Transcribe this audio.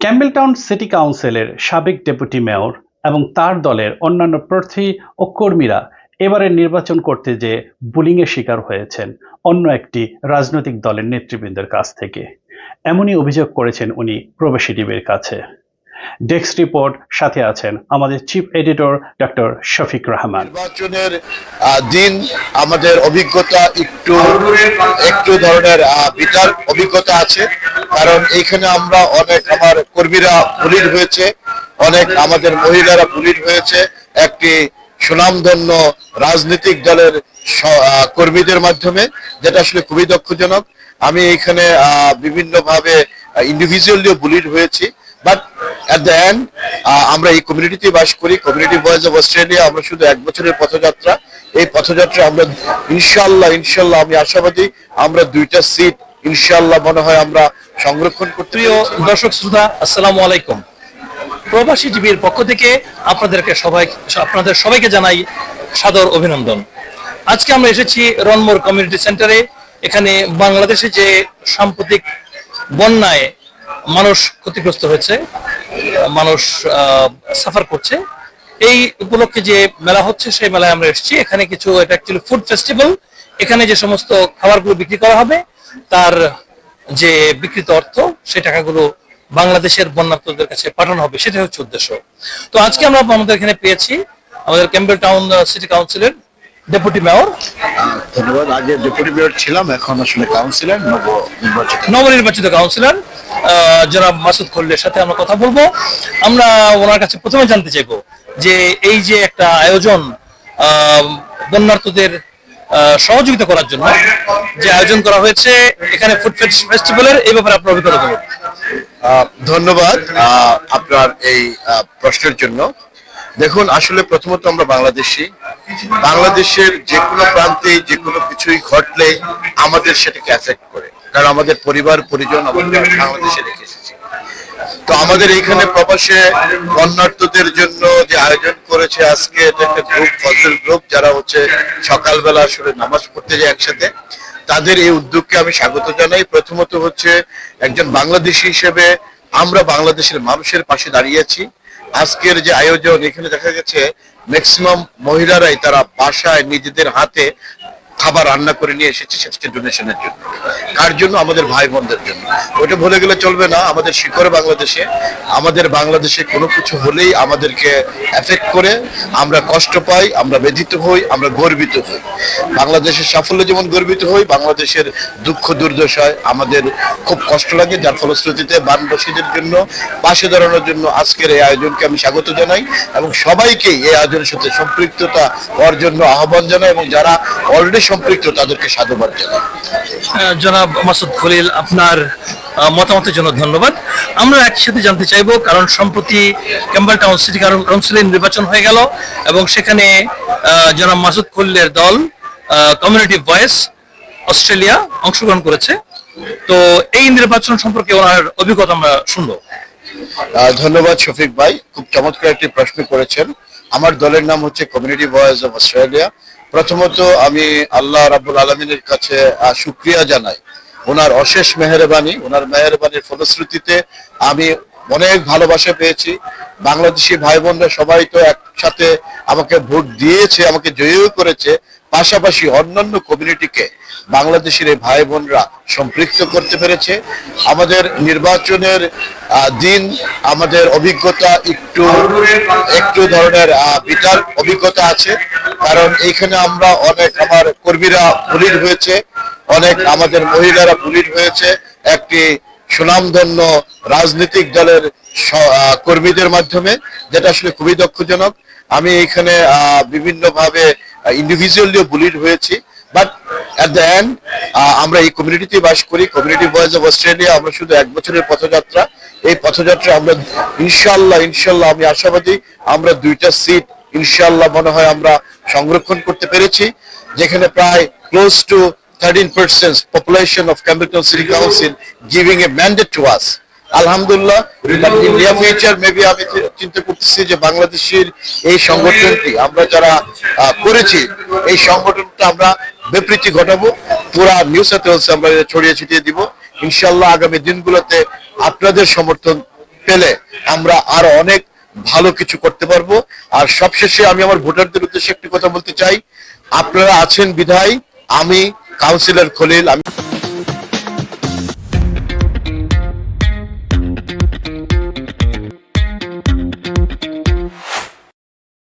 Campbelltown city কাউন্সিলের সাবেক deputy mayor এবং তার দলের অন্যান্য প্রার্থী ও কর্মীরা এবারের নির্বাচন করতে যে বুলিংয়ের শিকার হয়েছেন অন্য একটি রাজনৈতিক দলের নেতৃবৃন্দের কাছ থেকে। এমনই অভিযোগ করেছেন উনি প্রবাসী টিভির কাছে। ডেস্ক রিপোর্ট, সাথে আছেন আমাদের chief editor doctor Shafiq Rahman. নির্বাচনের দিন আমাদের অভিজ্ঞতা একটু একটু ধরনের বিটার অভিজ্ঞতা আছে। কারণ এইখানে আমরা অনেক, আমার কর্মীরা বুলির হয়েছে, অনেক আমাদের মহিলারা বুলির হয়েছে। একটি সুনামধন্য রাজনৈতিক দলের কর্মীদের মাধ্যমে, যেটা আসলে খুবই দক্ষজনক আমি এখানে বিভিন্নভাবে ইন্ডিভিজুয়ালিও বুলিড হয়েছি বাট অ্যাট দ্য এন্ড আমরা এই কমিউনিটিতে বাস করি। কমিউনিটি ভয়েস অফ অস্ট্রেলিয়া আমরা শুধু এক বছরের পথযাত্রা। এই পথযাত্রা আমরা ইনশাল্লাহ ইনশাল্লাহ আমি আশাবাদী, আমরা দুইটা সিট ইনশাল্লাহ মনে হয় আমরা সংরক্ষণ করতে প্রিয় দর্শক শ্রোতা আসসালামু আলাইকুম। প্রবাসী টিভির পক্ষ থেকে আপনাদেরকে সবাই আপনাদের সবাইকে জানাই সাদর অভিনন্দন। আজকে আমরা এসেছি রনমোর কমিউনিটি সেন্টারে। এখানে বাংলাদেশে যে সাম্প্রতিক বন্যায় মানুষ ক্ষতিগ্রস্ত হয়েছে মানুষ সাফার করছে এই উপলক্ষে যে মেলা হচ্ছে সেই মেলায় আমরা এসেছি। এখানে কিছু এটা অ্যাকচুয়ালি ফুড ফেস্টিভ্যাল এখানে যে সমস্ত খাবারগুলো বিক্রি করা হবে তার যে বিকৃত অর্থ সেই টাকাগুলো বাংলাদেশের বন্যার্থদের কাছে পাঠানো হবে সেটাই হচ্ছে উদ্দেশ্য। তো আজকে আমরা আমাদের এখানে পেয়েছি আমাদের ক্যাম্বেল টাউন সিটি কাউন্সিলের ডেপুটি মেয়র। ধন্যবাদ। আগে ডেপুটি মেয়র ছিলাম এখন আসলে কাউন্সিলর নব নির্বাচিত। নবনির্বাচিত কাউন্সিলর জনাব মাসুদ খল্লের সাথে আমরা কথা বলব। আমরা ওনার কাছে প্রথমে জানতে চাইব যে এই যে একটা আয়োজন আহ, বন্যার্থদের সহযোগিতা করার জন্য যে আয়োজন করা হয়েছে, এখানে ফুড ফেস্টিভ্যালের এই ব্যাপারে আপনার অভিজ্ঞতা বলুন। ধন্যবাদ আপনার এই প্রশ্নের জন্য। দেখুন, আসলে প্রথমত আমরা বাংলাদেশি। বাংলাদেশের যে কোনো প্রান্তে যে কোনো কিছুই ঘটলে আমাদের সেটাকে এফেক্ট করে। কারণ আমাদের পরিবার, পরিজন আমরা বাংলাদেশে রেখে এসেছি তো আমাদের এইখানে প্রবাসে বন্যার্থদের জন্য যে আয়োজন করেছে আজকে, এটা একটা গ্রুপ ফজল গ্রুপ যারা হচ্ছে সকালবেলা আসলে নামাজ পড়তে যায় একসাথে, তাদের এই উদ্যোগকে আমি স্বাগত জানাই। প্রথমত হচ্ছে একজন বাংলাদেশি হিসেবে আমরা বাংলাদেশের মানুষের পাশে দাঁড়িয়েছি আজকের যে আয়োজন, এখানে দেখা গেছে ম্যাক্সিমাম মহিলারাই তারা বাসায় নিজেদের হাতে খাবার রান্না করে নিয়ে এসেছে, সেটা ডোনেশনের জন্য। কার জন্য? আমাদের ভাই বোনদের জন্য। ওটা ভুলে গেলে চলবে না। আমাদের শিকড় বাংলাদেশে, আমাদের বাংলাদেশে কোনো কিছু হলেই আমাদেরকে এফেক্ট করে, আমরা কষ্ট পাই, আমরা ব্যথিত হই, আমরা গর্বিত হই। বাংলাদেশের সাফল্য যেমন গর্বিত হই, বাংলাদেশের দুঃখ দুর্দশায় আমাদের খুব কষ্ট লাগে। যার ফলশ্রুতিতে বানবাসীদের জন্য, পাশে দাঁড়ানোর জন্য আজকের এই আয়োজনকে আমি স্বাগত জানাই এবং সবাইকেই এই আয়োজনের সাথে সম্পৃক্ততা হওয়ার জন্য আহ্বান জানাই এবং যারা অলরেডি সম্পৃক্ত, তাদেরকে সাধুবাদ জানাই। জনাব মাসুদ খলিল, আপনার মতামতের জন্য ধন্যবাদ। আমরা একসাথে জানতে চাইব, কারণ সম্প্রতি ক্যাম্বেল টাউন সিটি কাউন্সিলের নির্বাচন হয়ে গেল এবং সেখানে জনাব মাসুদ খলিলের দল কমিউনিটি ভয়েস অস্ট্রেলিয়া অংশগ্রহণ করেছে। তো এই নির্বাচন সম্পর্কে ওনার অভিজ্ঞতা আমরা শুনব। ধন্যবাদ শফিক ভাই। খুব চমৎকার একটি প্রশ্ন করেছেন। আমার দলের নাম হচ্ছে কমিউনিটি ভয়েস অফ অস্ট্রেলিয়া। প্রথমত আমি আল্লাহ রাবুল আলমিনের কাছে সুক্রিয়া জানাই। ওনার অশেষ মেহরবানি, ওনার মেহরবানির ফলশ্রুতিতে আমি অনেক ভালোবাসা পেয়েছি। বাংলাদেশি ভাই বোনরা সবাই তো একসাথে আমাকে ভোট দিয়েছে, আমাকে জয়ীও করেছে। পাশাপাশি অন্যান্য কমিউনিটিকে বাংলাদেশের এই ভাই বোনরা সম্পৃক্ত করতে পেরেছে। আমাদের নির্বাচনের দিন, আমাদের অভিজ্ঞতা একটু একটু ধরনের বিটার অভিজ্ঞতা আছে। কারণ এইখানে আমরা অনেক আমার কর্মীরা বুলির হয়েছে, অনেক আমাদের মহিলারা বুলির হয়েছে। একটি সুনামধন্য রাজনৈতিক দলের কর্মীদের মাধ্যমে, যেটা আসলে খুবই দক্ষজনক আমি এখানে বিভিন্নভাবে ইন্ডিভিজুয়ালিও বুলিড হয়েছি। বাট অ্যাট দ্য এন্ড আমরা এই কমিউনিটিতে বাস করি। কমিউনিটি ভয়েস অফ অস্ট্রেলিয়া আমরা শুধু এক বছরের পথযাত্রা। এই পথযাত্রা আমরা ইনশাল্লাহ ইনশাল্লাহ আমি আশাবাদী আমরা দুইটা সিট ইনশাল্লাহ মনে হয় আমরা সংরক্ষণ করতে পেরেছি, যেখানে প্রায় close to thirteen percent population of Campbelltown city council giving a mandate to us আলহামদুলিল্লাহ ইন নিয়ার ফিউচার মেবি আমি চিন্তা করতেছি যে বাংলাদেশের এই সংগঠনটি আমরা যারা করেছি, এই সংগঠনটা আমরা বিবৃতি ঘটাবো, পুরা নিউ সাউথ ওয়েলস আমরা ছড়িয়ে ছিটিয়ে দিব। ইনশাল্লাহ আগামী দিনগুলোতে আপনাদের সমর্থন পেলে আমরা আরও অনেক ভালো কিছু করতে পারব। আর সবশেষে আমি আমার ভোটারদের উদ্দেশ্যে একটি কথা বলতে চাই, আপনারা আছেন বিধায় আমি কাউন্সিলর খলিল, আমি